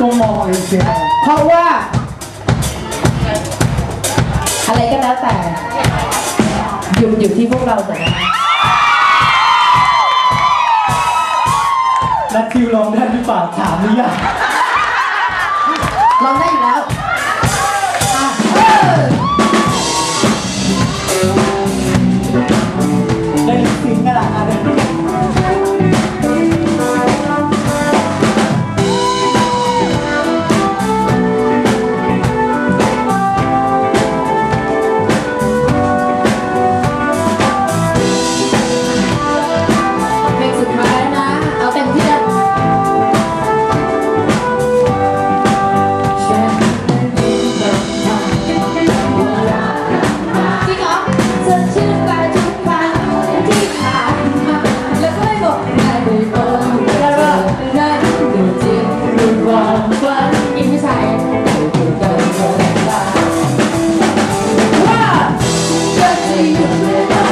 ก็มองเองเชียวเพราะว่า อะไรก็แล้วแต่หยุดหยุดที่พวกเราเถอะนะคะนัดคิวลองได้หรือเปล่าถามหรือยังลองได้อยู่แล้ว จ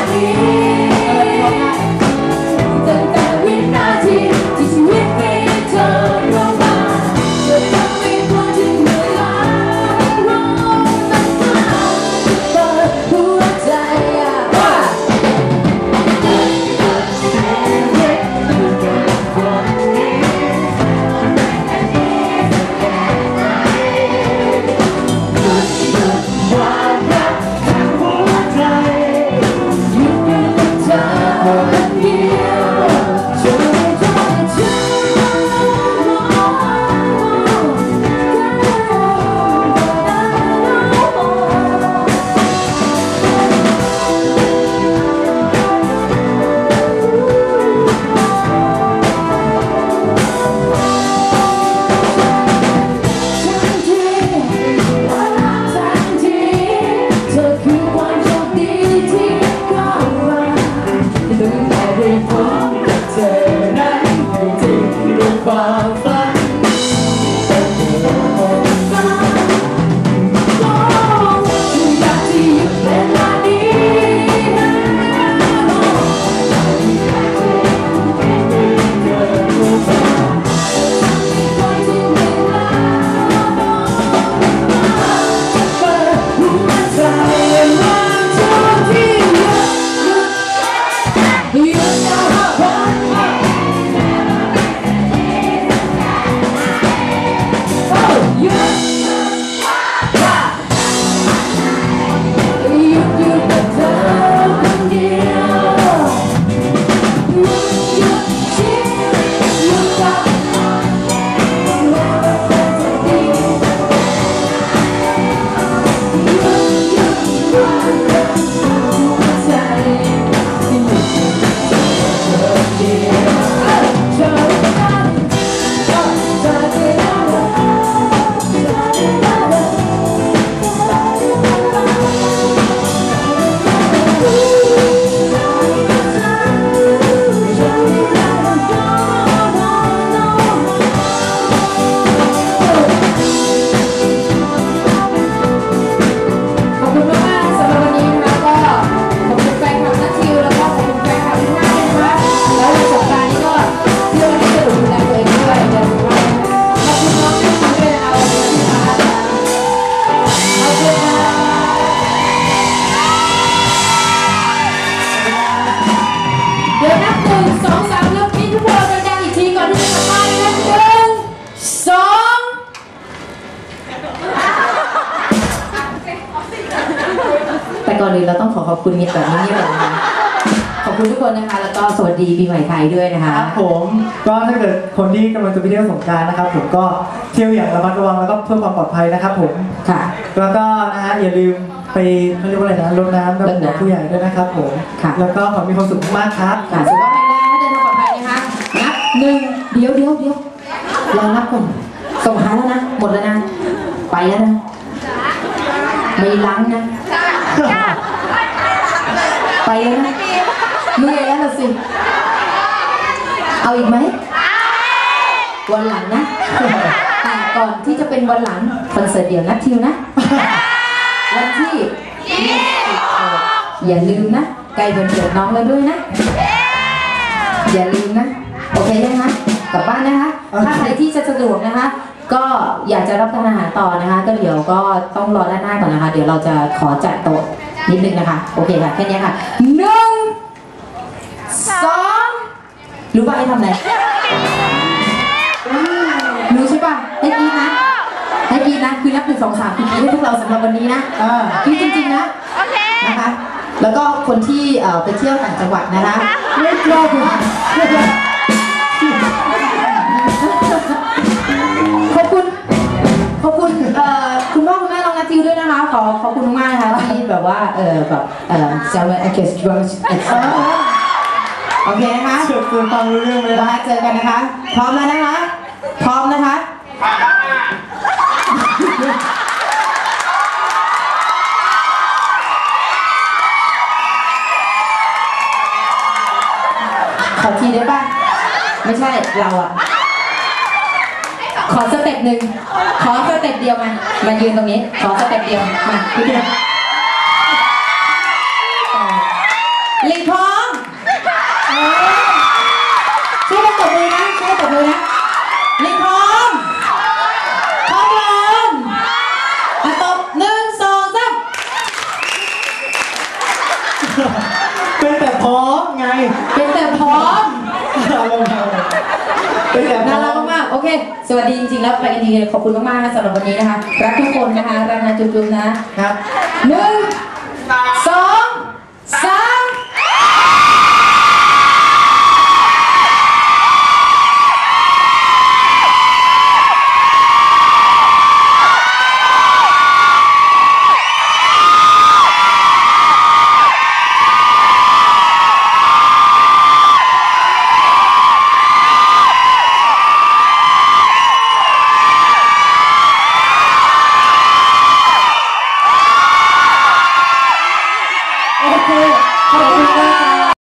ก่อนอื่นเราต้องขอขอบคุณเงียบแบบนี้ก่อนนะคะขอบคุณทุกคนนะคะ แล้วก็สวัสดีปีใหม่ไทยด้วยนะคคะรับผมก็ถ้าเกิดคนที่กำลังจะไปเที่ยวสงกรารนะครับ ผมก็เที่ยวอย่างระมัดระวังแล้วก็เพื่อความปลอดภัยนะครับ ผม ค่ะ แล้วก็นะฮะอย่าลืมไปเขาเรียกว่าอะไรนะรดน้ำดำรดหัวน้ำผู้ใหญ่ด้วยนะครับผม ค่ะ แล้วก็ขอมีความสุขมากๆครับ ค่ะสุขภาพแข็งแรงนะเดินทางปลอดภัยนะคะ นับหนึ่งเดี๋ยวเดี๋ยวเดี๋ยวรอนับก่อนส่งท้ายแล้วนะ หมดแล้วนะ ไปแล้วนะ ไม่ล้างนะ ไปแล้วนะเหนื่อยแล้วล่ะสิ เอาอีกไหมวันหลังนะ แต่ก่อนที่จะเป็นวันหลังคอนเสิร์ตเดี่ยวนัดทิวนะ วันที่26อย่าลืมนะใกล้วันเกิดน้องแล้วด้วยนะ อย่าลืมนะ โอเคยังคะกลับบ้านนะคะ ถ้าใครที่จะสะดวกนะคะ ก็อยากจะรับประทานอาหารต่อนะคะ ก็เดี๋ยวก็ต้องรอด้านหน้าก่อนนะคะ เดี๋ยวเราจะขอจัดโต๊ะนิดนึงนะคะ โอเคค่ะ แค่นี้ค่ะหนึ่งสอง รู้ป่ะให้ทำอะไรรู้ใช่ป่ะให้กรีดนะให้กรีดนะคือนับหนึ่งสองสามคือกรีดให้พวกเราสำหรับวันนี้นะอ่ากรีดจริงๆนะนะคะแล้วก็คนที่เอ่อไปเที่ยวต่างจังหวัดนะคะไม่กล้าคุณขอบคุณขอบคุณเอ่อคุณพ่อคุณแม่น้องนัทจิวด้วยนะคะ ขอขอบคุณมากนะคะที่แบบว่าเออแบบเออจะมา o อ s t r a โอเคนะคะเฉดคุณฟังรู้เรื่องเวล่ะลาเจอกันนะคะ พร้อมแล้วนะคะ พร้อมนะคะ ขอทีได้ป่ะ ไม่ใช่เราอะขอสเต็ปหนึ่งขอสเต็ปเดียวมา มายืนตรงนี้ ขอสเต็ปเดียว มาพี่เดียว ยสวัสดีจริงๆแล้วไปกันดีขอบคุณมากๆนะสำหรับวันนี้นะคะ รักทุกคนนะคะ รักนะจุ๊บๆนะครับหนึ่งสอง